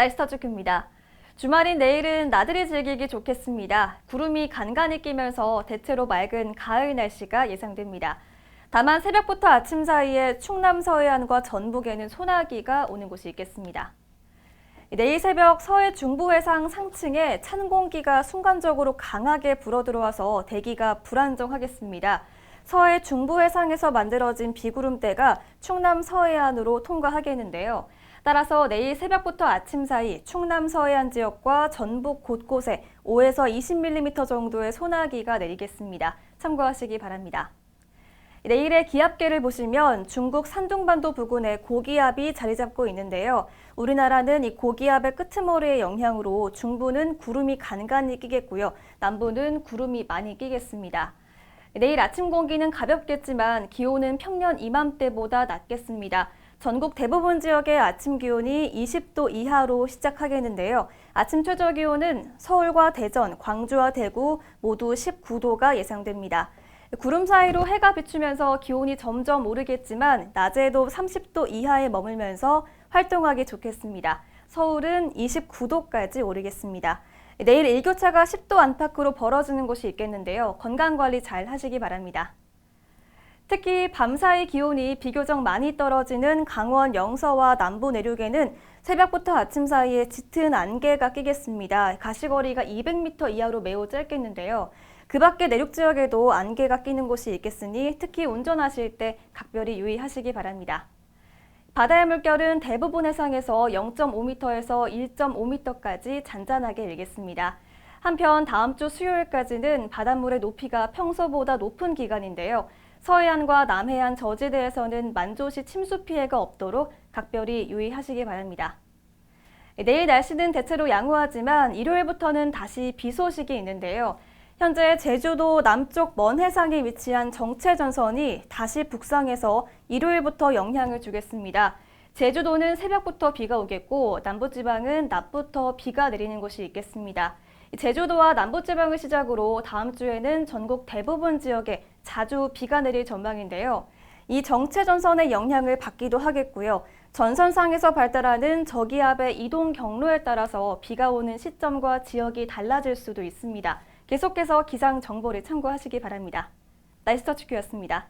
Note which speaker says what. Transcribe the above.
Speaker 1: 날스터 주큐입니다. 주말인 내일은 나들이 즐기기 좋겠습니다. 구름이 간간히 끼면서 대체로 맑은 가을 날씨가 예상됩니다. 다만 새벽부터 아침 사이에 충남 서해안과 전북에는 소나기가 오는 곳이 있겠습니다. 내일 새벽 서해 중부 해상 상층에 찬 공기가 순간적으로 강하게 불어들어와서 대기가 불안정하겠습니다. 서해 중부 해상에서 만들어진 비구름대가 충남 서해안으로 통과하겠는데요. 따라서 내일 새벽부터 아침 사이 충남 서해안 지역과 전북 곳곳에 5에서 20mm 정도의 소나기가 내리겠습니다. 참고하시기 바랍니다. 내일의 기압계를 보시면 중국 산둥반도 부근에 고기압이 자리 잡고 있는데요. 우리나라는 이 고기압의 끄트머리의 영향으로 중부는 구름이 간간히 끼겠고요. 남부는 구름이 많이 끼겠습니다. 내일 아침 공기는 가볍겠지만 기온은 평년 이맘때보다 낮겠습니다. 전국 대부분 지역의 아침 기온이 20도 이하로 시작하겠는데요. 아침 최저 기온은 서울과 대전, 광주와 대구 모두 19도가 예상됩니다. 구름 사이로 해가 비추면서 기온이 점점 오르겠지만 낮에도 30도 이하에 머물면서 활동하기 좋겠습니다. 서울은 29도까지 오르겠습니다. 내일 일교차가 10도 안팎으로 벌어지는 곳이 있겠는데요. 건강 관리 잘 하시기 바랍니다. 특히 밤사이 기온이 비교적 많이 떨어지는 강원 영서와 남부 내륙에는 새벽부터 아침 사이에 짙은 안개가 끼겠습니다. 가시거리가 200m 이하로 매우 짧겠는데요. 그 밖에 내륙 지역에도 안개가 끼는 곳이 있겠으니 특히 운전하실 때 각별히 유의하시기 바랍니다. 바다의 물결은 대부분 해상에서 0.5m에서 1.5m까지 잔잔하게 일겠습니다. 한편 다음 주 수요일까지는 바닷물의 높이가 평소보다 높은 기간인데요. 서해안과 남해안 저지대에서는 만조시 침수 피해가 없도록 각별히 유의하시기 바랍니다. 내일 날씨는 대체로 양호하지만 일요일부터는 다시 비 소식이 있는데요. 현재 제주도 남쪽 먼 해상에 위치한 정체 전선이 다시 북상해서 일요일부터 영향을 주겠습니다. 제주도는 새벽부터 비가 오겠고 남부지방은 낮부터 비가 내리는 곳이 있겠습니다. 제주도와 남부지방을 시작으로 다음 주에는 전국 대부분 지역에 자주 비가 내릴 전망인데요. 이 정체 전선의 영향을 받기도 하겠고요. 전선상에서 발달하는 저기압의 이동 경로에 따라서 비가 오는 시점과 지역이 달라질 수도 있습니다. 계속해서 기상 정보를 참고하시기 바랍니다. 날씨 터치큐였습니다.